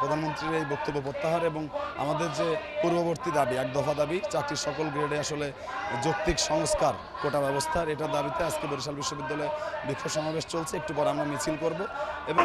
প্রধানমন্ত্রীর এই বক্তব্য প্রত্যাহার এবং আমাদের যে পূর্ববর্তী দাবি, এক দফা দাবি, চাকরির সকল গ্রেডে আসলে যৌক্তিক সংস্কার কোটা ব্যবস্থার এটার দাবিতে আজকে বরিশাল বিশ্ববিদ্যালয়ে বিক্ষোভ সমাবেশ চলছে। একটু পর আমরা মিছিল করব এবং